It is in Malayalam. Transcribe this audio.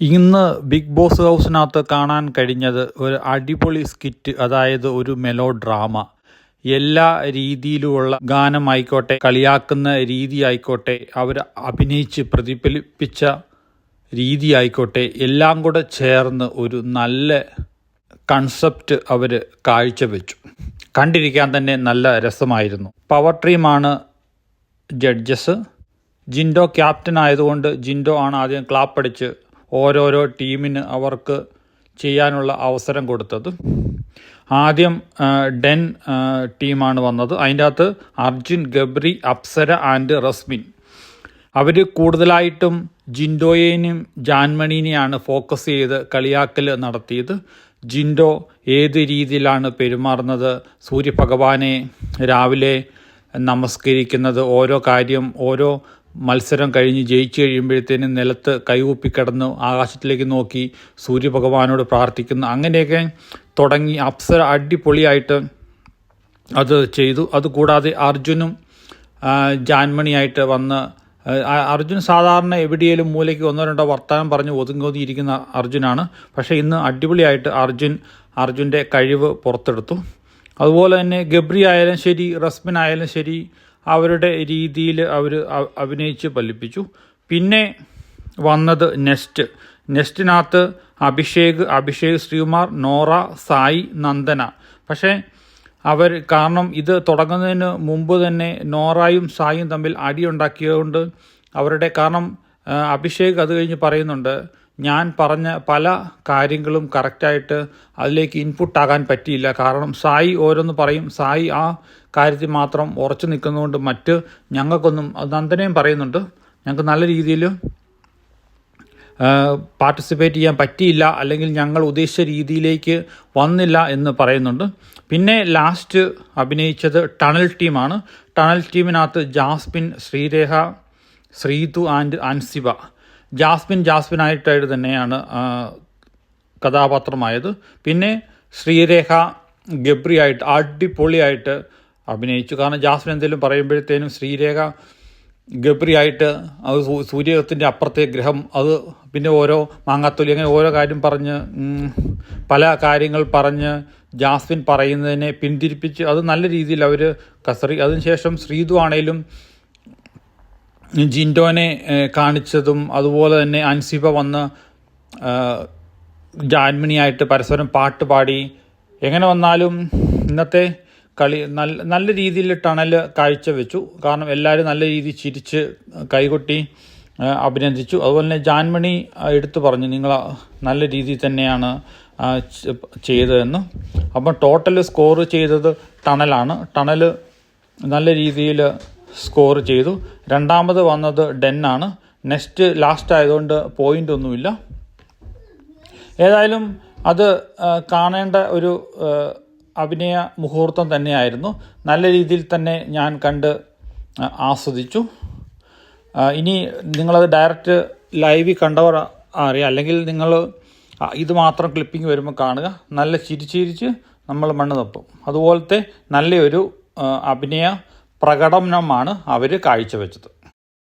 ഇന്ന് ബിഗ് ബോസ് ഹൗസിനകത്ത് കാണാൻ കഴിഞ്ഞത് ഒരു അടിപൊളി സ്കിറ്റ് അതായത് ഒരു മെലോ ഡ്രാമ എല്ലാ രീതിയിലുമുള്ള ഗാനമായിക്കോട്ടെ കളിയാക്കുന്ന രീതി ആയിക്കോട്ടെ അവർ അഭിനയിച്ച് പ്രതിഫലിപ്പിച്ച രീതി ആയിക്കോട്ടെ എല്ലാം കൂടെ ചേർന്ന് ഒരു നല്ല കൺസെപ്റ്റ് അവർ കാഴ്ചവെച്ചു. കണ്ടിരിക്കാൻ തന്നെ നല്ല രസമായിരുന്നു. പവർ ട്രീമാണ് ജഡ്ജസ് ജിൻഡോ ക്യാപ്റ്റൻ ആയതുകൊണ്ട് ജിൻഡോ ആണ് ആദ്യം ക്ലാപ്പടിച്ച് ഓരോരോ ടീമിന് അവർക്ക് ചെയ്യാനുള്ള അവസരം കൊടുത്തത്. ആദ്യം ഡെൻ ടീമാണ് വന്നത്. അതിന്റെ അകത്ത് അർജുൻ ഗബ്രി അപ്സര ആൻഡ് റസ്മിൻ. അവർ കൂടുതലായിട്ടും ജിൻഡോയേനും ജാൻമണീനെയാണ് ഫോക്കസ് ചെയ്ത് കളിയാക്കൽ നടത്തിയത്. ജിൻഡോ ഏത് രീതിയിലാണ് പെരുമാറുന്നത്? സൂര്യഭഗവാനെ രാവിലെ നമസ്കരിക്കുന്നത് ഓരോ കാര്യം ഓരോ മത്സരം കഴിഞ്ഞ് ജയിച്ചു കഴിയുമ്പോഴത്തേനും നിലത്ത് കൈകൂപ്പി കിടന്ന് ആകാശത്തിലേക്ക് നോക്കി സൂര്യഭഗവാനോട് പ്രാർത്ഥിക്കുന്നു. അങ്ങനെയൊക്കെ തുടങ്ങി അപ്സര അടിപൊളിയായിട്ട് അത് ചെയ്തു. അതുകൂടാതെ അർജുനും ജാൻമണിയായിട്ട് വന്ന് അർജുൻ സാധാരണ എവിടെയെങ്കിലും മൂലയ്ക്ക് ഒന്നോ രണ്ടോ വർത്തമാനം പറഞ്ഞ് ഒതുങ്ങി ഒതുങ്ങിയിരിക്കുന്ന അർജുനാണ്. പക്ഷേ ഇന്ന് അടിപൊളിയായിട്ട് അർജുൻ അർജുന്റെ കഴിവ് പുറത്തെടുത്തു. അതുപോലെ തന്നെ ഗബ്രി ആയാലും ശരി റസ്മിൻ ആയാലും ശരി അവരുടെ രീതിയിൽ അവർ അഭിനയിച്ച് ഫലിപ്പിച്ചു. പിന്നെ വന്നത് നെസ്റ്റ്. നെസ്റ്റിനകത്ത് അഭിഷേക് അഭിഷേക് ശ്രീകുമാർ നോറ സായി നന്ദന. പക്ഷേ അവർ കാരണം ഇത് തുടങ്ങുന്നതിന് മുമ്പ് തന്നെ നോറായും സായും തമ്മിൽ അടിയുണ്ടാക്കിയതുകൊണ്ട് അവരുടെ കാരണം അഭിഷേക് അത് കഴിഞ്ഞ് പറയുന്നുണ്ട് ഞാൻ പറഞ്ഞ പല കാര്യങ്ങളും കറക്റ്റായിട്ട് അതിലേക്ക് ഇൻപുട്ട് ആകാൻ പറ്റിയില്ല. കാരണം സായി ഓരോന്ന് പറയും. സായി ആ കാര്യത്തിൽ മാത്രം ഉറച്ചു നിൽക്കുന്നതുകൊണ്ട് മറ്റ് ഞങ്ങൾക്കൊന്നും നന്ദനയും പറയുന്നുണ്ട്. ഞങ്ങൾക്ക് നല്ല രീതിയിൽ പാർട്ടിസിപ്പേറ്റ് ചെയ്യാൻ പറ്റിയില്ല. അല്ലെങ്കിൽ ഞങ്ങൾ ഉദ്ദേശിച്ച രീതിയിലേക്ക് വന്നില്ല എന്ന് പറയുന്നുണ്ട്. പിന്നെ ലാസ്റ്റ് അഭിനയിച്ചത് ടണൽ ടീമാണ് ടണൽ ടീമിനകത്ത് ജാസ്മിൻ ശ്രീരേഖ ശ്രീതു ആൻഡ് അൻസിബ. ജാസ്മിൻ ജാസ്മിനായിട്ടായിട്ട് തന്നെയാണ് കഥാപാത്രമായത്. പിന്നെ ശ്രീരേഖ ഗബ്രിയായിട്ട് അടിപൊളിയായിട്ട് അഭിനയിച്ചു. കാരണം ജാസ്മിൻ എന്തെങ്കിലും പറയുമ്പോഴത്തേനും ശ്രീരേഖ ഗബ്രിയായിട്ട് അത് സൂര്യത്തിന്റെ അപ്പുറത്തെ ഗ്രഹം അത് പിന്നെ ഓരോ മാങ്ങാത്തൊലി അങ്ങനെ ഓരോ കാര്യം പറഞ്ഞ് പല കാര്യങ്ങൾ പറഞ്ഞ് ജാസ്മിൻ പറയുന്നതിനെ പിന്തിരിപ്പിച്ച് അത് നല്ല രീതിയിൽ അവർ കസറി. അതിനുശേഷം ശ്രീതു ആണേലും ജിൻഡോനെ കാണിച്ചതും അതുപോലെ തന്നെ അൻസിബ വന്ന് ജാൻമിനിയായിട്ട് പരസ്പരം പാട്ട് പാടി. എങ്ങനെ വന്നാലും ഇന്നത്തെ കളി നല്ല നല്ല രീതിയിൽ ടണൽ കാഴ്ചവെച്ചു കാരണം എല്ലാവരും നല്ല രീതിയിൽ ചിരിച്ച് കൈകൊട്ടി അഭിനന്ദിച്ചു. അതുപോലെ തന്നെ ജാൻമണി എടുത്തു പറഞ്ഞു നിങ്ങൾ നല്ല രീതിയിൽ തന്നെയാണ് ചെയ്തതെന്ന്. അപ്പം ടോട്ടൽ സ്കോർ ചെയ്തത് ടണലാണ്. ടണൽ നല്ല രീതിയിൽ സ്കോർ ചെയ്തു. രണ്ടാമത് വന്നത് ഡെന്നാണ് നെക്സ്റ്റ് ലാസ്റ്റ് ആയതുകൊണ്ട് പോയിന്റ് ഒന്നുമില്ല. ഏതായാലും അത് കാണേണ്ട ഒരു അഭിനയ മുഹൂർത്തം തന്നെയായിരുന്നു. നല്ല രീതിയിൽ തന്നെ ഞാൻ കണ്ട് ആസ്വദിച്ചു. ഇനി നിങ്ങളത് ഡയറക്റ്റ് ലൈവിൽ കണ്ടവർ അറിയാം. അല്ലെങ്കിൽ നിങ്ങൾ ഇത് മാത്രം ക്ലിപ്പിംഗ് വരുമ്പോൾ കാണുക. നല്ല ചിരിച്ചിരിച്ച് നമ്മൾ മണ്ണ് തപ്പും. അതുപോലത്തെ നല്ലൊരു അഭിനയ പ്രകടനമാണ് അവർ കാഴ്ചവെച്ചത്.